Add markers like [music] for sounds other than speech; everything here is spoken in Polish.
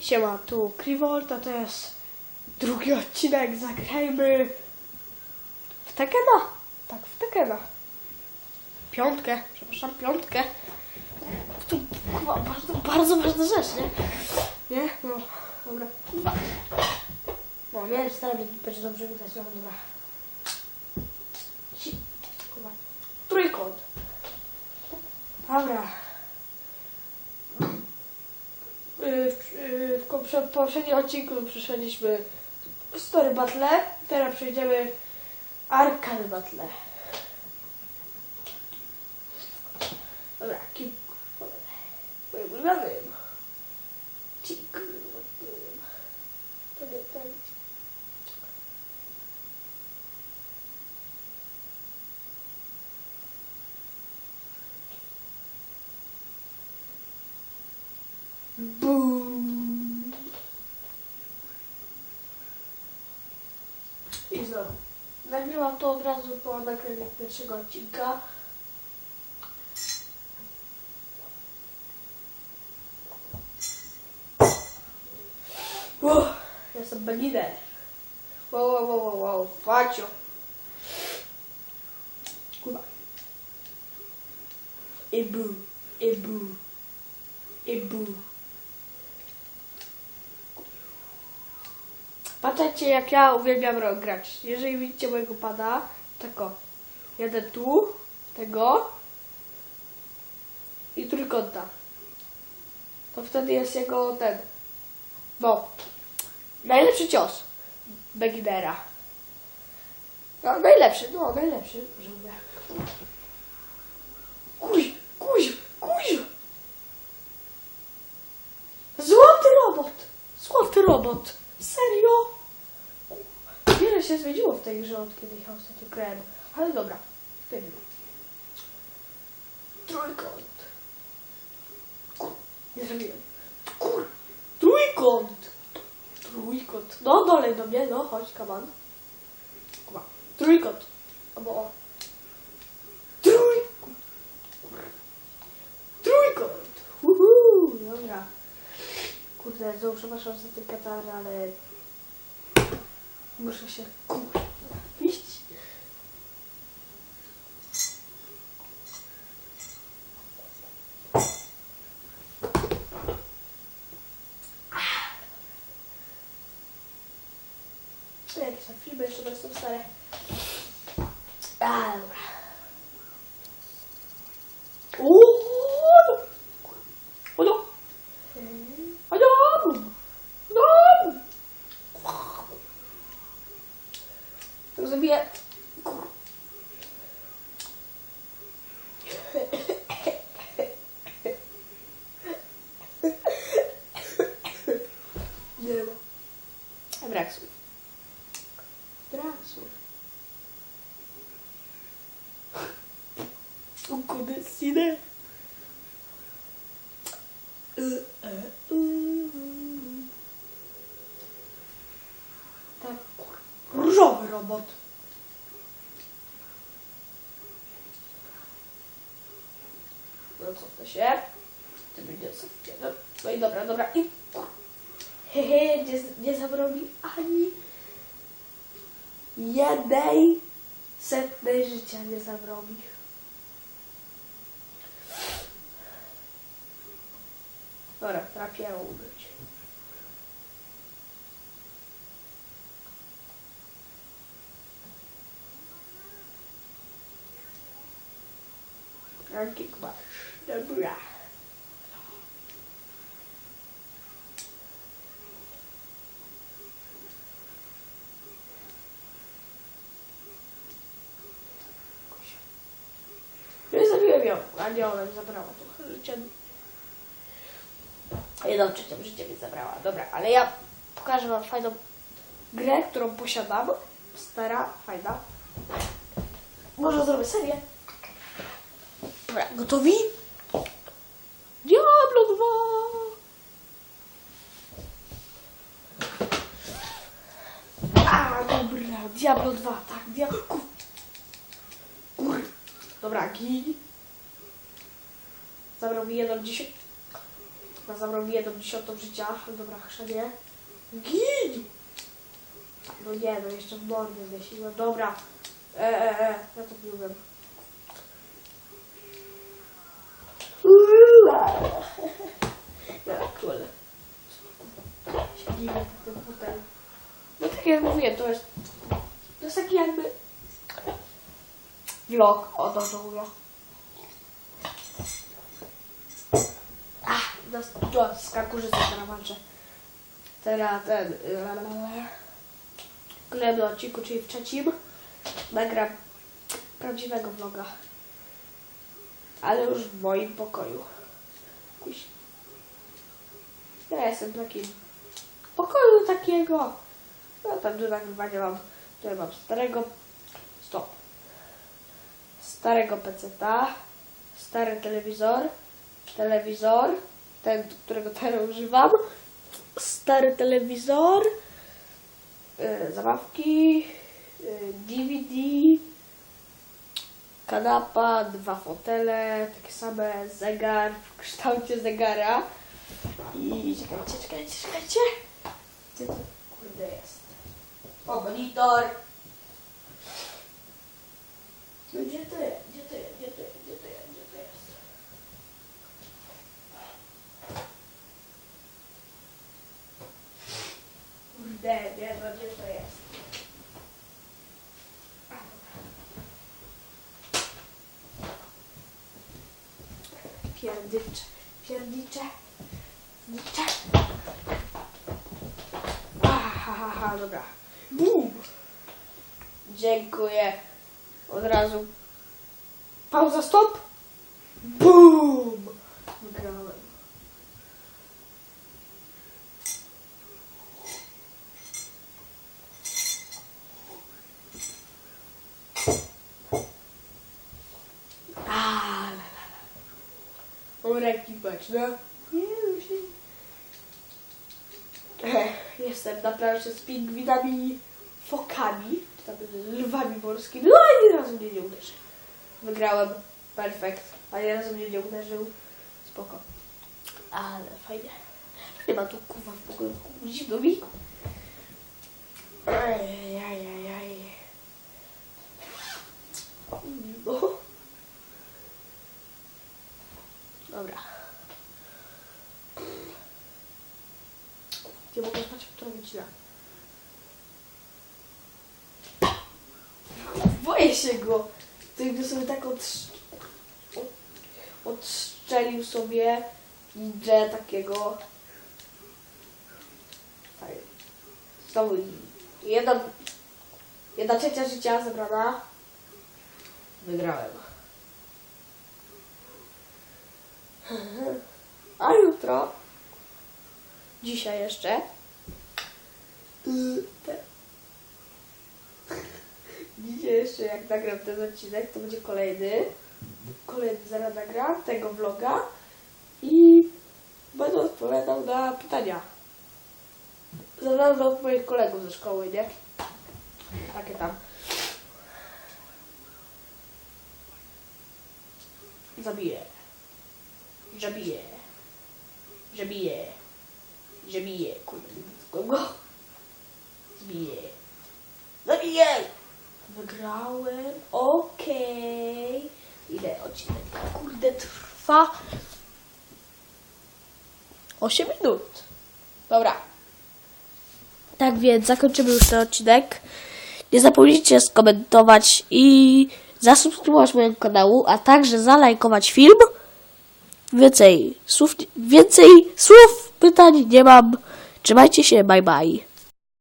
Siema, tu Krivolta, to jest drugi odcinek, zagrajmy w Tekena. Tak, w Tekena. Piątkę, przepraszam, piątkę. Tu, kurwa, bardzo, bardzo ważna rzecz, nie? Nie? No, dobra. No, nie, staram się będzie dobrze widać, no, dobra. Kurwa. Trójkąt. Dobra. W, w poprze- poprzednim odcinku przeszliśmy Story Battle, teraz przejdziemy Arcade Battle. Dobra, kim... Moim ulubionym. Ci kurwa, tym. To nie tak. Boom. Znowu. Nagrywam to od razu po nagraniu pierwszego odcinka. Uff, jestem Beliner. Wow, wow, wow, wow, wow, Facio. Kurwa. I bu, i Patrzcie jak ja uwielbiam ro- grać. Jeżeli widzicie mojego pada, tak o. Jadę tu, tego i trójkąta. To wtedy jest jego ten. No. Najlepszy cios Beginera. No, najlepszy, no, najlepszy, że mówię. Kuź, kuź, kuź! Złoty robot! Złoty robot! Serio? Wiele się zmieniło w tej grze od kiedy ja ostatnio grałem. Ale dobra, wtedy. Trójkąt. Nie zrobiłem. Kur, trójkąt. Trójkąt. No, dolej do mnie, no, chodź, kaman. Trójkąt. Albo o. Trójkąt. Trójkąt. Uhu, dobra. Kurde, znowu przepraszam za ten katar, ale muszę się kurde iść. Jakieś tam filmy jeszcze bo są stare. A, dobra. Uuu! O no! O no! No! Tak zabiję. Nie no. Brak słów. Brak słów. Y, e, y. Tak, różowy robot. No co to się? To będzie sobie. No, no i dobra, dobra. I hehe, nie, nie zabroni ani jednej setnej życia nie zabroni. Dobra, trafię użyć. Ranking marsz. Dobra. Nie zabiłem ją, a nie ona mi zabrała trochę życia. Jedną trzecią życia mi zabrała. Dobra, ale ja pokażę wam fajną grę, którą posiadam. Stara, fajna. Może zrobię serię. Dobra, gotowi? Diablo 2! A, dobra, Diablo 2, tak, Diablo... Kur... Dobra, gin. Zabrał mi jedną 10... Na mi jedną dziesiątą życia. Dobra, chrzanie. Gin! No nie, no jeszcze w mordę zgasiłem. Dobra. E, e, e, ja to lubię. Ja kurde. Siedzimy w tym fotelu. No tak jak mówiłem, to jest... To jest taki jakby... Vlog. O, dobrze mówię. Do, do skakurzycy teraz walczę. Teraz ten... W kolejnym odcinku, czyli w trzecim, nagram prawdziwego vloga. Ale już w moim pokoju. Jakiś... Ja jestem w takim pokoju takiego. No tam do nagrywania mam. Tutaj mam starego. Stop. Starego peceta. Stary telewizor. Telewizor. Ten, którego teraz używam. Stary telewizor. y, Zabawki. y, DVD. Kanapa, dwa fotele, takie same, zegar w kształcie zegara. I czekajcie, czekajcie, czekajcie. Gdzie to kurde jest? O, monitor. No gdzie to jest? Gdzie to jest? Gdzie to jest? Gdzie to jest? Gdzie to jest? Nie no, gdzie to jest? Pierdycze, pierdicze, pierdicze. Ha, ha, ha, dobra. Bum! Dziękuję. Od razu. Pauza, stop. Bum! Wygrałem. A, la, la, la. Mam Ech, Jestem na planszy z pingwinami, fokami, czy tam lwami morskimi. No ani razu mnie nie uderzył. Wygrałem. Perfekt. Ani razu mnie nie uderzył. Spoko. Ale fajnie. Nie ma tu kuwa w pokoju. Zimno mi. Ajajajaj. No. Dobra. Nie mogę spać, która godzina. Boję się go. To jakby sobie tak odsz... od- odstrzelił sobie ninja takiego. Tak. Znowu jedna, jedna trzecia życia zebrana. Wygrałem. A jutro dzisiaj jeszcze. y, [laughs] te- Dzisiaj jeszcze jak nagram ten odcinek, to będzie kolejny. Kolejny zaraz nagram tego vloga i będę odpowiadał na pytania. Zadam od moich kolegów ze szkoły, nie? Takie tam. Zabiję. Zabiję. Zabiję. Zabiję, kurde, go. Zbiję. Zabiję! Wygrałem, okej. Ile odcinek? Kurde, trwa 8 minut. Dobra. Tak więc zakończymy już ten odcinek. Nie zapomnijcie skomentować i zasubskrybować mojego kanału, a także zalajkować film. Więcej słów, więcej słów, pytań nie mam. Trzymajcie się, bye bye.